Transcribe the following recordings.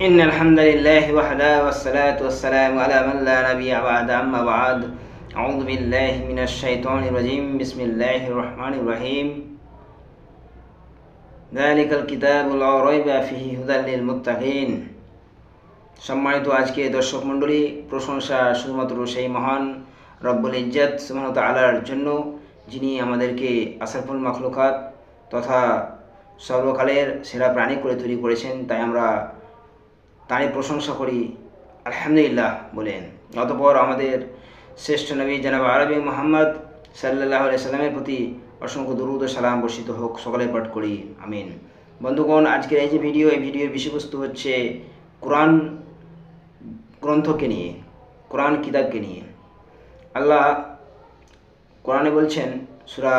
إن الحمد لله وحده والصلاة والسلام على من لا نبي بعد أما بعد أعوذ بالله من الشيطان الرجيم بسم الله الرحمن الرحيم ذلك الكتاب لا ريب فيه هدى للمتقين সম্মানিত আজকে দর্শক মণ্ডলী প্রশংসা শুধুমাত্র সেই মহান রব্বুল ইজ্জত সুমনত আলার জন্য যিনি আমাদেরকে আসারফুল মখলুকাত তথা সর্বকালের সেরা প্রাণী করে তৈরি করেছেন তাই আমরা তাঁরই প্রশংসা করি। আলহামদুলিল্লাহ, বলেন। অতপর আমাদের শ্রেষ্ঠ নবী জানাব আরবি মোহাম্মদ সাল্লাহ সাল্লামের প্রতি অসংখ্য দুরুদ সালাম বর্ষিত হোক সকলে পাঠ করি। আমিন। বন্ধুগণ, আজকের এই যে ভিডিও, এই ভিডিওর বিষয়বস্তু হচ্ছে কোরআন গ্রন্থকে নিয়ে, কোরআন কিতাবকে নিয়ে। আল্লাহ কোরআনে বলছেন, সুরা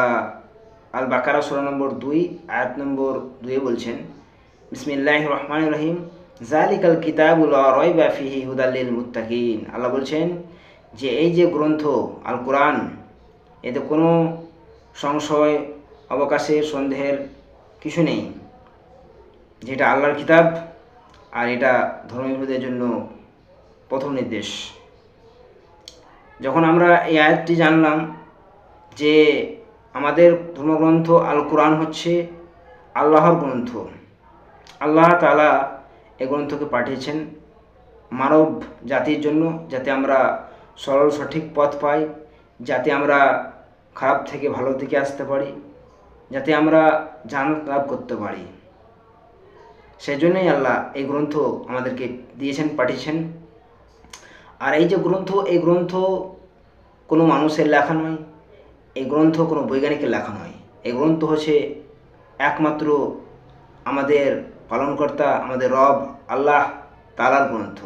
আল বাকারা সুরা নম্বর দুই, আয়াত নম্বর দুয়ে বলছেন বিসমিল্লাহ রহমান রহিম জালিকাল কিতাবুল রয়বা ফিহি হুদাল্লিল মুত্তাকিন। আল্লাহ বলছেন যে এই যে গ্রন্থ, আল কোরআন, এতে কোনো সংশয় অবকাশের সন্দেহের কিছু নেই। যেটা আল্লাহর কিতাব আর এটা ধর্মীয়দের জন্য প্রথম নির্দেশ। যখন আমরা এই আয়াতটি জানলাম যে আমাদের ধর্মগ্রন্থ আল কোরআন হচ্ছে আল্লাহর গ্রন্থ, আল্লাহ তালা এই গ্রন্থকে পাঠিয়েছেন মানব জাতির জন্য যাতে আমরা সরল সঠিক পথ পাই, যাতে আমরা খারাপ থেকে ভালো দিকে আসতে পারি, যাতে আমরা জানত লাভ করতে পারি। সেই জন্যই আল্লাহ এই গ্রন্থ আমাদেরকে দিয়েছেন, পাঠিয়েছেন। আর এই যে গ্রন্থ, এই গ্রন্থ কোনো মানুষের লেখা নয় এই গ্রন্থ কোনো বৈজ্ঞানিকের লেখা নয়। এই গ্রন্থ হচ্ছে একমাত্র আমাদের পালনকর্তা আমাদের রব, আল্লাহ তালার গ্রন্থ।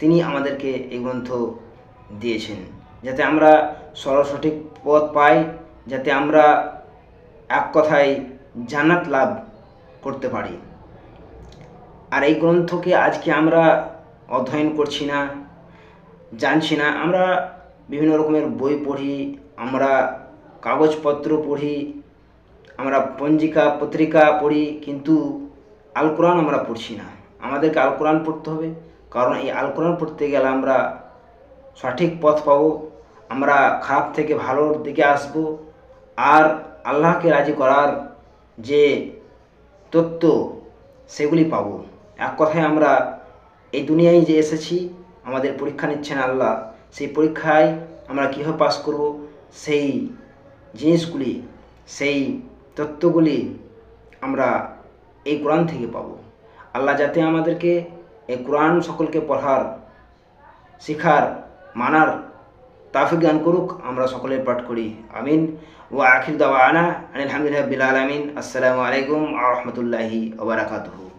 তিনি আমাদেরকে এই গ্রন্থ দিয়েছেন, যাতে আমরা সরল সঠিক পথ পাই, যাতে আমরা এক কথায় জান্নাত লাভ করতে পারি। আর এই গ্রন্থকে আজকে আমরা অধ্যয়ন করছি না, জানছি না। আমরা বিভিন্ন রকমের বই পড়ি, আমরা কাগজপত্র পড়ি, আমরা পঞ্জিকা পত্রিকা পড়ি, কিন্তু আল কোরআন আমরা পড়ছি না। আমাদেরকে আল কোরআন পড়তে হবে। কারণ এই আল কোরআন পড়তে গেলে আমরা সঠিক পথ পাবো, আমরা খারাপ থেকে ভালোর দিকে আসব। আর আল্লাহকে রাজি করার যে তত্ত্ব, সেগুলি পাবো। এক কথায় আমরা এই দুনিয়ায় যে এসেছি, আমাদের পরীক্ষা নিচ্ছেন আল্লাহ। সেই পরীক্ষায় আমরা কীভাবে পাস করব? সেই জিনিসগুলি, সেই তত্ত্বগুলি আমরা এই কোরআন থেকে পাব। আল্লাহ যাতে আমাদেরকে এই কোরআন সকলকে পড়ার, শেখার, মানার তাফিক দান করুক, আমরা সকলে পাঠ করি। আমিন। ও আখির দাওয়া আনা আনিল হামিদ বিল আলমিন। আসসালামু আলাইকুম আ রহমতুল্লাহি ওবরাকাতহু